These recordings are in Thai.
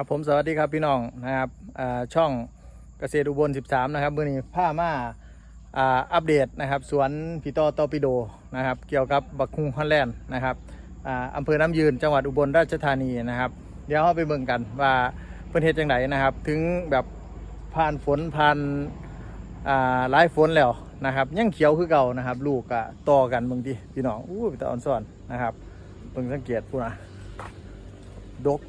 ครับผมสวัสดีครับพี่น้องนะครับช่องเกษตรอุบล 13 นะครับมื่อนี้ผ้ามาอ่าอัปเดตนะครับ สวนพี่ต่อตอปิโดนะครับ เกี่ยวกับบักคุงฮอลแลนด์นะครับอ่าอำเภอน้ำยืนจังหวัดอุบลราชธานีนะครับ เดี๋ยวเราไปเบิ่งกันว่าเพื่อนเฮ็ดจังไดนะครับ ถึงแบบผ่านฝนผ่านหลายฝนแล้วนะครับยังเขียวคือเก่านะครับ ลูกก็ต่อกันเบิ่งดิพี่น้องอู้เป็นตาอ่อนซ่อนนะครับเบิ่งสังเกตพูนะดก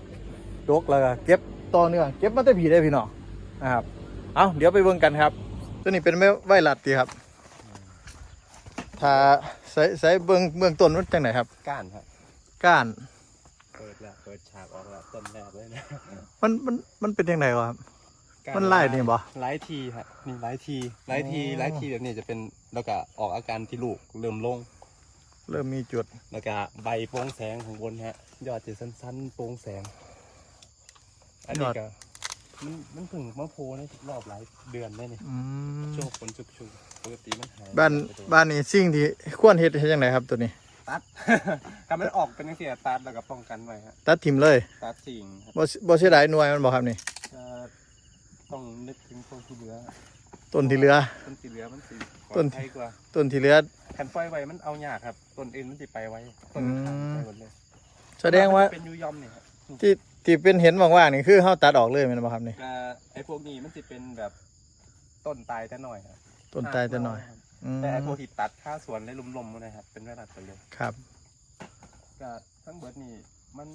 ดกแล้วก็เก็บต่อเนื่องเก็บมาแต่ผีได้พี่น้องนะครับเอาเดี๋ยวไปเบิ่งกันครับ ตัวนี้เป็นไม้ไวรัสตีครับ ถ้าใส่ใส่เบิ่งเบื้องต้นมันจังไหนครับ ก้านครับ ก้าน เปิดแล้วเปิดฉากออกแล้วต้นแรกเลยนะมันมันมันเป็นจังไหนวะครับ ก้ามันไล่นี่บ่ไล่ทีครับนี่ไล่ทีไล่ทีอ๋อไล่ทีแบบนี้จะเป็นแล้วก็ออกอาการที่ลูกเริ่มลง เริ่มมีจุดแล้วก็ใบโปร่งแสงของบนฮะยอดจะสั้นๆโปร่งแสง อันนี้ก็มันมันเพิ่งมาโผล่ในรอบหลายเดือนได้นี่อืมช่วงฝนชุกๆปกติมันหายบ้านไปตัวบ้านนี้สิ่งที่ควรเฮ็ดเฮ็ดจังไหนครับตัวนี้ ตัด ถ้ามันออกเป็นจังซี่ตัดแล้วก็ป้องกันไว้ฮะตัดทิมเลยตัดทิ้งครับบ่บ่เสียดายหน่วยมันบ่ครับนี่ จะต้องนึกถึงคนที่เหลือต้นที่เหลือ ต้นที่เหลือมันสิปลต้อดนภัยกว่าต้นที่เหลือแผ่นไฟไว้มันเอายากครับต้นอื่นมันสิไปไว้ต้นอืมข้างไปหมดเลยแสดงว่า เป็นยูยอมเนี่ยครับที่ ที่เป็นเห็นว่างๆนี่คือเฮาตัดออกเลยแม่นบ่ครับนี่ ก็ไอ้พวกนี้มันสิเป็นแบบต้นตายแต่หน่อยครับต้นตายแต่น้อยครับอืมแต่ไอ้พวกที่ตัดค่าสวนได้ลุ่มๆนะครับเป็นเวลาไปเลยครับ ก็ทั้งเบิดนี่มัน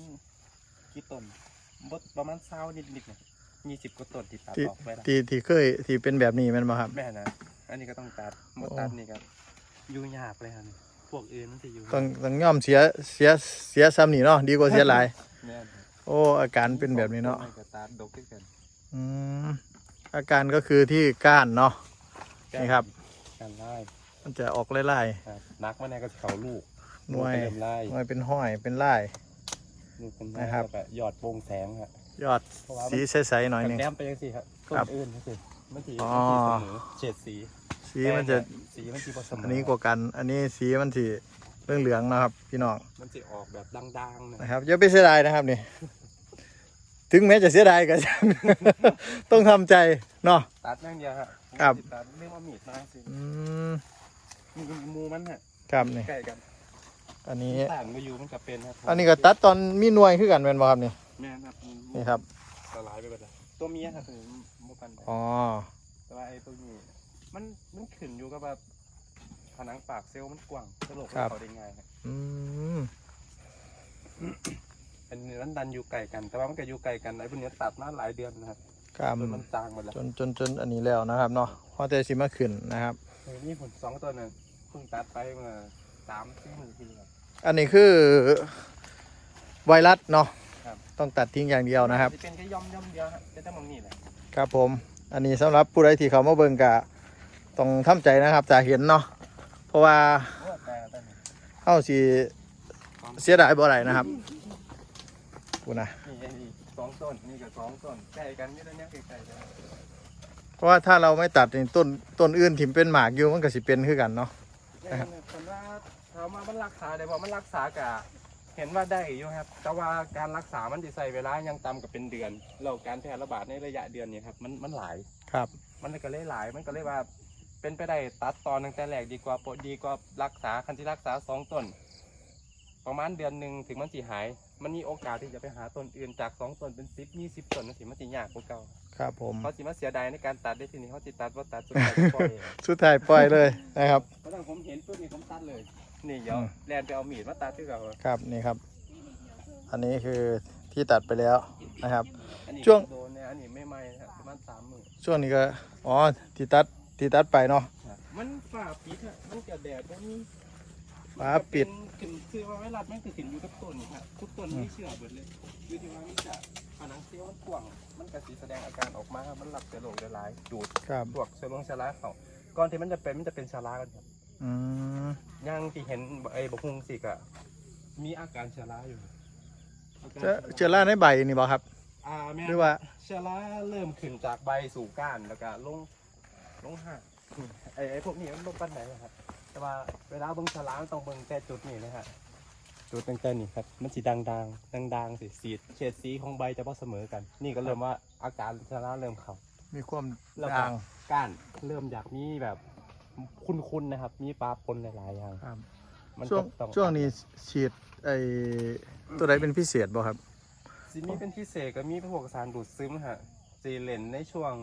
กี่ต้นบดประมาณเศร้านิดๆเนี่ยยี่สิบกว่าต้นที่ตัดที่ออกไปแล้วที่ที่เคยที่เป็นแบบนี้แม่นบ่ครับ แม่นะอันนี้ก็ต้องตัดหมดโอ้ตัดนี่ครับยุ่งยากเลยครับนี่พวกอื่นมันสิอยู่ต้องต้องยอมเสียเสียเสียซ้ำนี่เนาะดีกว่าเสียหลาย แม่น โอ้อาการเป็นแบบนี้เนาะไม่กระตัดดกด้วยกันอืมอาการก็คือที่ก้านเนาะนี่ครับการไล่มันจะออกไล่ครับนักมาในก็จะเขาลูกๆหน่วยลูกก็เริ่มไล่หน่วยเป็นห้อยเป็นไล่ ลูกเป็นนะครับ แล้วก็หยอดโปร่งแสงครับยอดสีใสๆหน่อยหนึง แนมไปยังสิครับต้นครับ อื่นนี่สิมันสีอ๋อมันสีเสมอเฉดสีสีมันจะสีมันสีผสมอันนี้กว่ากัน อันนี้สีมันสี เรื่องเหลืองๆนะครับ พี่น้องมันสีออกแบบดังๆนะนะครับอย่าไปเสียดายนะครับนี่ ถึงแม้จะเสียดายก็ช่างต้องทำใจเนาะ ตัดนั่งเดียวครับครับ ตัดเรื่องว่ามีดมาสิอืมมีมูมันฮะครับนี่ใกล้กันอันนี้ ต่างมาอยู่มันกับเป็นครับอันนี้ก็ตัดตอนมีหน่วยคือกันแม่นบ่ครับนี่แม่นครับนี่ครับสลายไปหมดเลยตัวเมียครับถึงโมกันไปอ๋อแต่ว่าไอ้พวกนี้มันมันขึ้นอยู่กับแบบ ผนังปากเซลล์มันกว้างกระโหลกมันเขาได้ง่ายครับอืมอันนี้มันดันอยู่ไกลกัน แต่ว่ามันก็อยู่ไกลกันไอ้พวกนี้ตัดมาหลายเดือนนะครับกล้ามจนมันจางหมดแล้วจนจนจนอันนี้แล้วนะครับเนาะพอแต่สิมาขึ้นนะครับเออนี่ผลสองตัวนึงเพิ่งตัดไปเมื่อสามสี่หมื่นทีครับอันนี้คือไวรัสเนาะครับต้องตัดทิ้งอย่างเดียวนะครับจะเป็นแค่ย่อมย่อมเดียวครับเป็นแต่มังนี่แหละครับผม อันนี้สำหรับผู้ใดที่เขามาเบิ่งกะต้องทำใจนะครับจะเห็นเนาะเพ ราะว่าโอ้แต่แต่นี่เฮาสิเสียดายบ่ได้นะครับกูนะนี่ไอ้นี่สองต้นนี่กับสองต้นใกล้กันนี่แล้วเนี่ยใกล้ๆกันเพราะว่าถ้าเราไม่ตัดนี่ต้นต้นอื่นที่เป็นหมากอยู่มันก็สิเป็นคือกันเนาะเนี่ยคนว่าถามว่ามันรักษาได้บ่มันรักษากะเห็นว่าได้อยู่ครับ แต่ว่าการรักษามันจะใส่เวลายังต่ำกับเป็นเดือนแล้วการแพร่ระบาดในระยะเดือนเนี่ยครับ มันมันหลายครับ มันก็เลยหลายมันก็เลยว่า เป็นไปได้ตัดตอนตั้งแต่แรกดีกว่าปดีกว่ารักษาคันที่รักษาสองต้น ประมาณเดือนหนึ่งถึงมันสิหาย มันมีโอกาสที่จะไปหาต้นอื่นจากสองต้นเป็นสิบยี่สิบต้นนั่นสิมันสิยากกว่าเก่าครับผมเขาสิมาเสียดายในการตัดได้ทีนี้เขาสิตัดว่าตัดสุดท้ายก็ปล่อยสุดท้ายปล่อยเลยนะครับเพราะฉะนั้นผมเห็นปุ๊บนี่ผมตัดเลย นี่เดี๋ยวอืมแลนไปเอามีดมาตัดที่เก่าครับนี่ครับ อันนี้คือที่ตัดไปแล้วนะครับ อันนี้ช่วง โดนเนี่ยอันนี้ไม่ไหม้นะครับประมาณสามหมื่นช่วงนี้ก็อ๋อที่ตัด ที่ตัดไปเนาะมันฝ่าปิดอะมันจะแดดมันมีฟ้าปิดขึ้นคือว่าเวลามันคือขึ้นอยู่กับต้นนี่ครับทุกต้นไม่เชื่อเบิดเลยอยู่ที่ว่ามันจะผนังเซลล์มันกว้างมันก็สีแสดงอาการออกมาครับมันรับเชื้อโรคได้หลายดูดครับพวกเชื้อโรคเชื้อราเขาก่อนที่มันจะเป็นมันจะเป็นชารากันครับอืมย่างที่เห็นไอ้บกฮุงสิกอะมีอาการเชื้อราอยู่อาการเจอเจอล่าในใบนี่บ่ครับ อ่าแม่นหรือว่าเชื้อราเริ่มขึ้นจากใบสู่ก้านแล้วก็ลง ลงห่างไอ้ไอ้พวกนี้มันลงปันไหนนะครับ แต่ว่าเวลาเบิ่งฉลามต้องเบิ่งแต่จุดนี้นะฮะดูตั้งแต่นี่ครับมันสีดังดังดังดังๆสีสีเฉดสีของใบจะพอเสมอกัน นี่ก็เริ่มว่าอาการชราเริ่มเข้ามีความแล้วก็ด่างก้านเริ่มอยากมีแบบคุ้นๆนะครับ มีปลาปนหลายๆอย่างครับมันช่วงก็ต้อง ช่วงนี้ฉีดไอตัวใดเป็นพิเศษบ่ครับซีมีเป็นพิเศษก็มีพวกสารดูดซึมฮะซีเลนในช่วง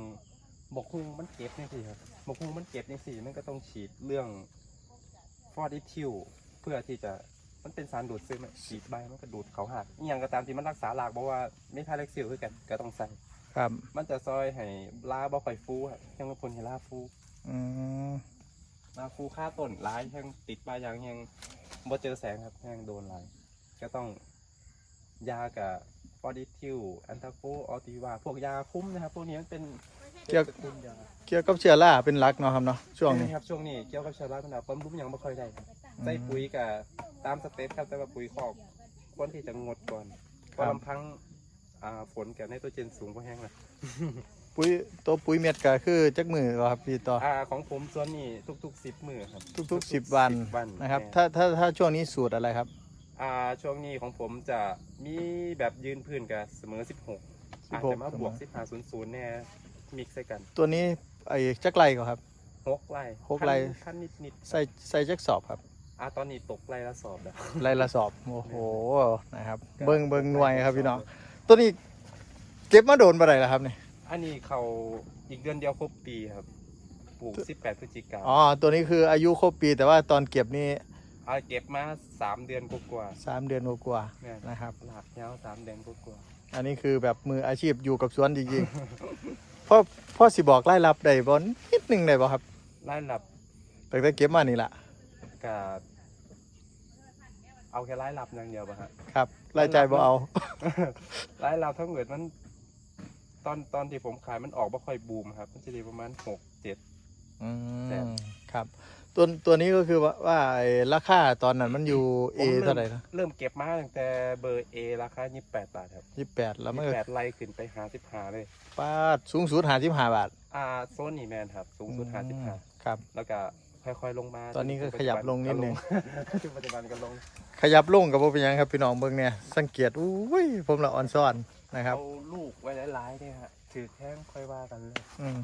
บกฮุงมันเก็บนี่สิครับบกฮุงมันเก็บนี่สิมันก็ต้องฉีดเรื่องฟอร์ดิทิวเพื่อที่จะมันเป็นสารดูดซึมอะฉีดใบมันก็ดูดเขาหักอหย่างก็ตามที่มันรักษาหลักบอกว่าไม่ทาเล็กซิลคือกันก็ต้องใส่ ครับ มันจะซอยให้ลาบ่ค่อยฟูฮะยังมาพลให้ลาฟูอืมลาฟูค่าต้นหลายยังติดปลายยางยังบ่เจอแสงครับยังโดนหลายก็ต้องยากับฟอร์ดิทิวแอนตาโฟออติวาพวกยาคุ้มนะครับพวกนี้มันเป็น เกี่ยวเป็นตระกูลยาเกี่ยวกับเชื้อราเป็นหลักเนาะครับเนาะช่วงนี้ ครับช่วงนี้เกี่ยวกับชาวบ้านมันความรู้ยังไม่ค่อยได้ครับใส่ปุ๋ยกับตามสเต็ปครับแต่ว่าปุ๋ยคอกควรที่จะงดก่อนเพราะลำพังอ่าฝนกับไนโตรเจนสูงก็แห้งนะปุ๋ยตัวปุ๋ยเม็ดก็คือจักมือเหรอครับพี่ต่ออ่าของผมส่วนนี้ทุกๆสิบมือครับทุกๆสิบวัน10วันนะครับแถ้าถ้าถ้าช่วงนี้สูตรอะไรครับ อ่าช่วงนี้ของผมจะมีแบบยืนพื้นกับเสมอ 16 อาจจะมาบวก 1500 แน่ มิกซ์ใส่กันตัวนี้ไอ้จักไรก็ครับ6ไร่หกไร่ ขั้นนิดนิดใส่ใส่จักสอบครับๆอ่าตอนนี้ตกไร่ละสอบแล้วไรละสอบ โอ้โหนะครับ เบิงเบิงหน่วยครับพี่น้องตัวนี้เก็บมาโดนบ่ได้แล้วครับนี่อันนี้เขาอีกเดือนเดียวครบปีครับปลูก 18พฤศจิกาอ๋อตัวนี้คืออายุครบปีแต่ว่าตอนเก็บนี่เอาเก็บมาสามเดือนกว่าสามเดือนกว่าๆเนี่ยๆนะครับ หลากยาวสามเดือนกว่าอันนี้คือแบบมืออาชีพอยู่กับสวนจริงๆ พ่อพ่อสิบอกรายรับได้บ่นิดหนึงได้บ่ครับๆไล่หลับตั้งแต่เก็บมานี่ล่ะกับเอาแค่ไล่หลับอย่างเดียวป่ะฮะครับรายจ่ายบ่เอาไล่หลับทั้งหมดมัน ตอนตอนที่ผมขายมันออกไม่ค่อยบูมครับ มันจะได้ประมาณหกเจ็ดอืแสนมครับ ตัวตัวนี้ก็คือว่าว่าไอ้ราคาตอนนั้นมันอยู่ A ผมเท่าไหร่นะเริ่มเก็บมาตั้งแต่เบอร์ A ราคา 28 บาทครับ ยี่แปดแล้วมันก็28ไล่ขึ้นไป55เลยป้าดสูงสุดหาสิบห้าบาทอ่าโซนนี่แมนครับ สูงสุดอืม55ครับ แล้วก็ค่อยๆลงมาตอนนี้ก็ขยับลงนิดนึง จนปัจจุบันก็ลงขยับลงกับว่าเป็นหยังครับพี่น้องเบิ่งเนี่ยสังเกตอุ้ยผมละอ่อนซ่อนนะครับ เอาลูกไว้หลายๆเนี่ยฮะถือแท่งค่อยว่ากันเลย อืม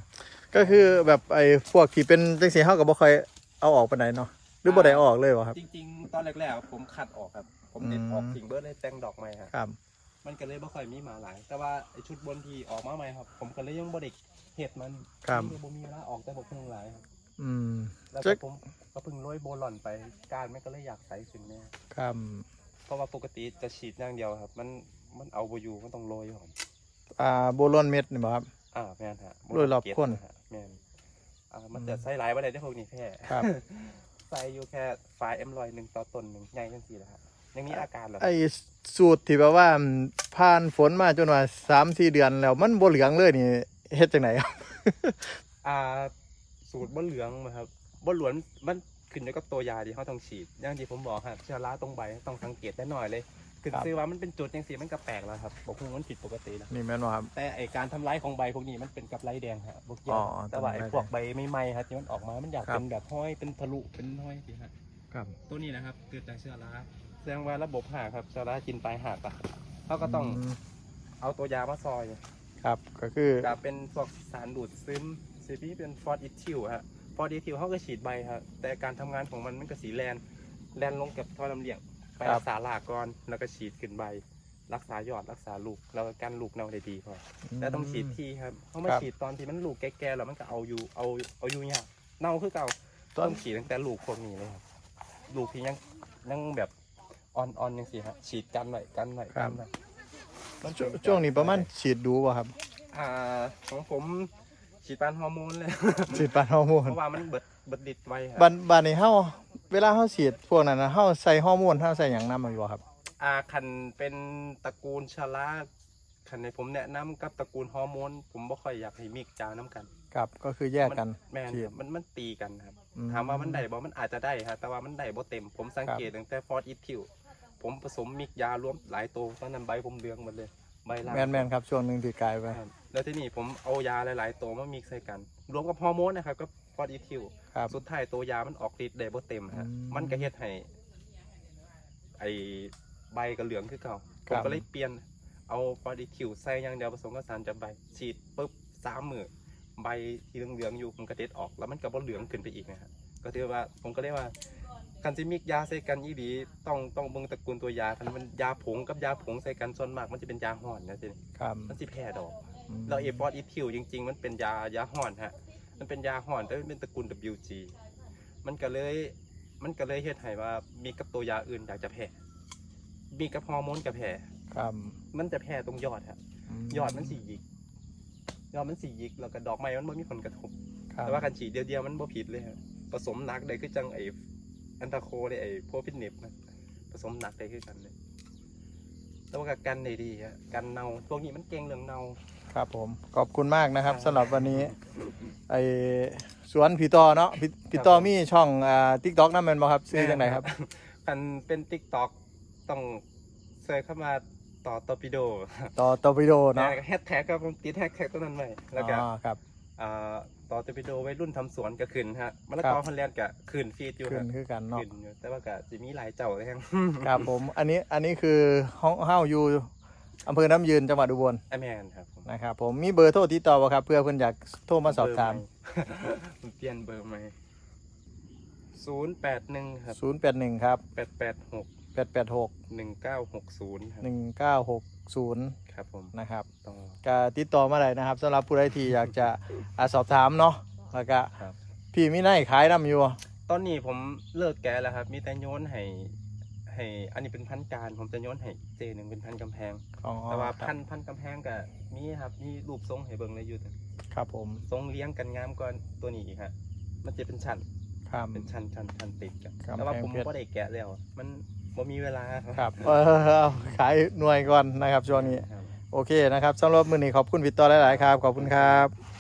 ก็คือแบบไอ้พวกที่เป็นจังสีเฮาก็บ่ค่อย เอาออกไปไหนใดเนาะหรือบ่ได้เอาออกเลยวะครับ จริง ๆ ตอนแรกๆผมคัดออกครับ ผมเด็ดออกอืม ทิ้งเบิร์ดเลยแต่งดอกใหม่ครับ ครับ มันก็เลยบ่ค่อยมีหมาหลาย แต่ว่าไอ้ชุดบนที่ออกมาใหม่ครับ ผมก็เลยยังบ่ได้เห็ดมันครับมีบ่มีเวลาออกแต่บ่เพิ่งหลายครับ อืม แล้วจ๊ก็กผมก็เพิ่งโรยโบลอนไปการมันก็เลยอยากใสขึ้นแน่ครับเพราะว่าปกติจะฉีดอย่างเดียวครับ มันมันเอาบ่อยู่มันต้องโรยก่อนอ่าโบลอนเม็ดนี่บ่ครับ อ่าแม่นฮะโรยรอบเก็ก้นะฮะแม่น อ่ามันจะใส่หลายบ่ได้ได้อพวกนี้แพ้ครับ ใส่อยู่แค่ไฟล์เอ็มลอยหนึ่งต่อต้นหนึ่งใหญ่จังซี่แหละครับยังมีอาการเหรอไอ้สูตรที่แบบว่าผ่านฝนมาจนว่า3-4เดือนแล้วมันบ่เหลืองเลยนี่เฮ็ดจังไดครับ อ่า สูตรบ่เหลืองมาครับบ่หลวนมันขึ้นอยู่กับตัวยาที่เขาต้องฉีดอย่างที่ผมบอกครับเชื้อราตรงใบต้องสังเกตได้หน่อยเลย คือครับซื้อว่ามันเป็นจุดจังซี่มันก็แปลกแล้วครับบอกว่ามันผิดปกติแล้วนี่แม่นบ่ครับ แต่ไอการทำร้ายของใบพวกนี้มันเป็นกับไรแดงฮะบกเกี่ยอ๋วอแต่ว่าไอทำร้ายพวกใบไม่ไหม้ครับที่มันออกมามันอยากครับ เป็นแบบห้อยเป็นทะลุเป็นห้อยสิฮะครับ ตัวนี้นะครับเกิดจากเชื้อราแสดงว่าระบบหากครับเชื้อรากินไปหากอะเขาก็ต้องมเอาตัวยามาซอยครับก็คือจะเป็นพวกสารดูดซึมสีพี่เป็นฟอสอิทิลฮะฟอสอิทิลเขาก็ฉีดใบครับแต่การทำงานของมันมันก็สีแลนแลนลงกับท่อลำเลียง ไปรักษาหลากก่อนแล้วก็ฉีดขึ้นใบ รักษายอดรักษาลูกแล้วก็กันลูกเน่าได้ดีพอแต่ต้องฉีดทีครับเพราะมันครับฉีดตอนที่มันลูกแก่ๆแล้วมันก็เอาอยู่เอาเอาอยู่ยากเน่าคือเก่าตอนต้องฉีดตั้งแต่ลูกพวกนี้เลยครับลูกที่ยังยังแบบอ่อนๆยังสิฮะฉีดกันหน่อยกันหน่อยกันหน่อยมันช่วงเป็นช่วงนี้ประมาณฉีดดูป่ะครับ อ่าของผมฉีดปานฮอร์โมนเลย ฉีดปานฮอร์โมนเพราะว่ามันเบิดเบิดดิดไว้ครับบันบันนี้เฮา เวลาเฮาฉีดพวกนั้นนะเฮาใส่ฮอร์โมนเฮาใส่หยังนำมาอยู่บ่ครับอ่าคันเป็นตระกูลชาลาคันในผมแนะนำกับตระกูลฮอร์โมน ผมบ่ค่อยอยากให้มิกจาน้ำกันครับก็คือแยกกัน แม่นฉีดครับมันมันตีกันครับ อื ถามว่ามันได้บ่มันอาจจะได้ครับแต่ว่ามันได้บ่เต็ม ผมสังเกตตั้งแต่ฟอร์ดอีทิวผมผสมมิกยารวมหลายตัวตอนนั้นใบผมเหลืองหมดเลย ใบล่าง แม่นแม่นครับช่วงหนึงที่กลายไปครับ แล้วทีนี้ผมเอายาหลาย ๆ ตัวมามิกใส่กัน รวมกับฮอร์โมนนะครับก็ฟอร์ดอีทิวครับ สุดท้ายตัวยามันออกฤทธิ์ได้บ่เต็มฮะอืมมันก็เฮ็ดให้ไอใบก็เหลืองคือเก่าคผรัมบ ก็เลยเปลี่ยนเอาฟอดิคิวใส่อย่างเดียวผสมกับสารจับใบฉีดปุ๊บสามมือใบที่เหลืองๆอยู่ผมก็เด็ดออกแล้วมันก็บ่เหลืองขึ้นไปอีกนะฮะก็ถือว่าผมก็เรียกว่าการที่มิกยาใส่กันอีดีต้องต้องเบิ่งตระกูลตัวยาคันมันยาผงกับยาผงใส่กันส่วนมากมันจะเป็นยาห่อนนะทีนี้ครับมันสิแพ้ดอก อืมเราเอฟอร์ดอีทิวจริง ๆ มันเป็นยายาห่อนฮะ มันเป็นยาห่อนแต่มันเป็นตระกูล WG มันก็เลยมันก็เลยเฮ็ดให้ว่ามีกับตัวยาอื่นอยากจะแพ้มีกับฮอร์โมนกับแพ้ครับมันจะแพ้ตรงยอดฮะยอดมันสีหยิกยอดมันสีหยิกแล้วก็ดอกไม้มันไม่มีผลกระทบครับแต่ว่าการฉีดเดียวๆมันบ่ผิดเลยฮะผสมหนักได้คือจังไอ้อันตาโคเลยไอ้โพฟิตเนปนะผสมหนักได้คือกันเลยแต่ว่ากับกันได้ดีฮะกันเนาพวกนี้มันเก่งเรื่องเนา ครับผมขอบคุณมากนะครับครับสำหรับวันนี้ ไอสวนพี่ต่อเนาะพี่พี่ต่อครับมีช่องอ่าทิกต็อกนั่นแมันบ่ครับซื้อจังไหนครับคันเป็นติ๊กต็อกต้องเซิร์ชเข้ามาต่อตอปิโดต่อต่อวิดีโอเนาะแฮชแท็กครับผมติดแฮชแท็กตัวนั้นไว้แล้วก็อ๋อครับ อ่าต่อตอปิโดไว้รุ่นทำสวนก็ขึ้นฮะมะละครักอบฮอลแลนด์ก็ขึ้นฟีดอยู่ขึ้นฮะคือกันเนาะขึ้นอยู่แต่ว่าก็จะมีหลายเจ้าเลยฮะครับผมอันนี้อันนี้คือห้องเฮาอยู่ อำเภอน้ำยืนจังหวัดอุบลไอแมนครับผมนะครับผมมีเบอร์โทรติดต่อบ่ครับ เพื่อเพิ่นอยากโทรมาสอบถาม เบร์ใหผมเปลี่ยนเบอร์ใหม่ศูนย์แปดหนึ่งครับ081 ครับ แปดแปดหก886 หนึ่งเก้าหกศูนย์ครับ1960 ครับผมนะครับ ต่อ ก็ติดต่อมาได้นะครับสำหรับผู้ใดที่อยากจะอ่าสอบถามเนาะแล้วก็ครับ พี่มีไนขายน้ำอยู่บ่ตอนนี้ผมเลิกแกะแล้วครับ มีแต่โยนให้ ให้อันนี้เป็นพันธุ์การผมจะโยนให้เจหนึ่งเป็นพันธุ์กำแพง อ๋อแต่ว่าคพัรับนธุ์พันธุ์กำแพงกับมีครับมีรูปทรงให้เบิ่งเลยอยู่แต่ครับผมทรงเลี้ยงกันงามกว่าตัวนี้อีกฮะมันจะเป็นชั้นครับ เป็นชั้นชั้นชั้นติดกันกำแพงแต่ว่าผมเพชร ก็ได้แกะแล้ว มันบ่มีเวลาครับเออเอาขายหน่วยก่อนนะครับช่วงนี้ ครับ โอเคนะครับสำหรับมื้อนี้ขอบคุณพี่ต่อหลาย ๆ ครับ ขอบคุณครับ